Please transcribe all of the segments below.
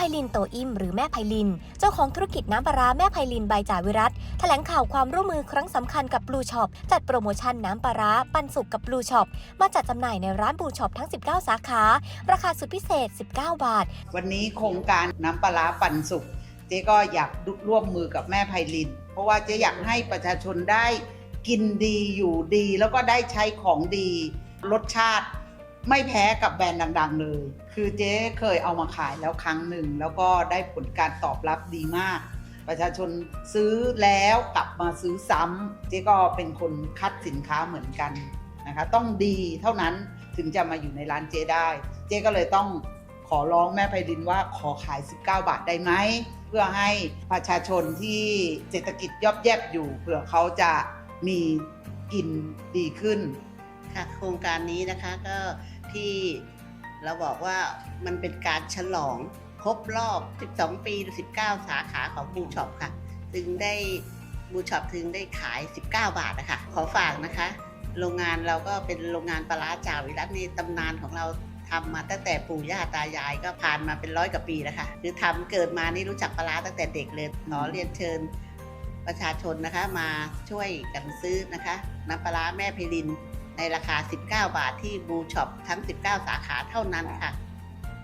พลินโตอิมหรือแม่ไพลิน เจ้าของธุรกิจน้ำปลาร้าแม่ไพลินใบจ่าวิรัตแถลงข่าวความร่วมมือครั้งสำคัญกับบลูช็อปจัดโปรโมชั่นน้ำปลาร้าปันสุกกับบลูช็อปมาจัดจำหน่ายในร้านบลูช็อปทั้ง 19 สาขา ราคาสุดพิเศษ 19 บาท วันนี้โครงการน้ำปลาร้าปันสุกเจ๊ก็อยากร่วมมือกับแม่ไพลิน เพราะว่าเจ๊อยากให้ประชาชนได้กินดีอยู่ดี แล้วก็ได้ใช้ของดีรสชาติ ไม่แพ้กับแบรนด์ดัง ๆ เลย คือเจ๊เคยเอามาขายแล้วครั้งหนึ่ง แล้วก็ได้ผลการตอบรับดีมาก ประชาชนซื้อแล้วกลับมาซื้อซ้ำเจ๊ก็เป็นคนคัดสินค้าเหมือนกันนะคะต้องดีเท่านั้นถึงจะมาอยู่ในร้านเจ๊ได้ เจ๊ก็เลยต้องขอร้องแม่ไพรินว่าขอขาย 19 บาทได้ไหมเพื่อให้ประชาชนที่เศรษฐกิจย่อมแยบอยู่เผื่อเขาจะมีกินดีขึ้น ค่ะโครงการนี้นะคะก็ที่เราบอกว่ามันเป็นการฉลองครบรอบ 12 ปี 19 สาขาของบูช็อปค่ะจึงได้บูช็อปถึงได้ขาย 19 บาทนะคะขอฝากนะคะ โรงงานเราก็เป็นโรงงานปลาร้าจ่าวิรัตในตำนานของเราทำมาตั้งแต่ปู่ย่าตายายก็ผ่านมาเป็นร้อยกว่าปีแล้วค่ะคือทำเกิดมานี่รู้จักปลาร้าตั้งแต่เด็กเลยขอเรียนเชิญประชาชนนะคะมาช่วยกันซื้อนะคะน้ำปลาแม่พิริน ในราคา 19 บาทที่บูช็อปทั้ง 19 สาขาเท่านั้นค่ะ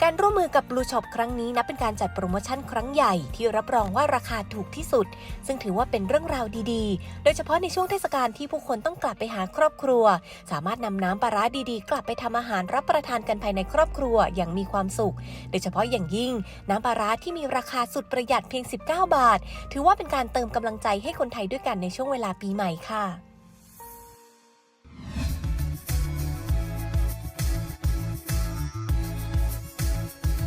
การร่วมมือกับ Blue Shop ครั้งนี้นับเป็นการจัดโปรโมชั่นครั้งใหญ่ที่รับรองว่าราคาถูกที่สุด ซึ่งถือว่าเป็นเรื่องราวดีๆ โดยเฉพาะในช่วงเทศกาลที่ผู้คนต้องกลับไปหาครอบครัว สามารถนำน้ำปลาร้าดีๆ กลับไปทำอาหารรับประทานกันภายในครอบครัวอย่างมีความสุข โดยเฉพาะอย่างยิ่ง น้ำปลาร้าที่มีราคาสุดประหยัดเพียง 19 บาท ถือว่าเป็นการเติมกำลังใจให้คนไทยด้วยกันในช่วงเวลาปีใหม่ค่ะ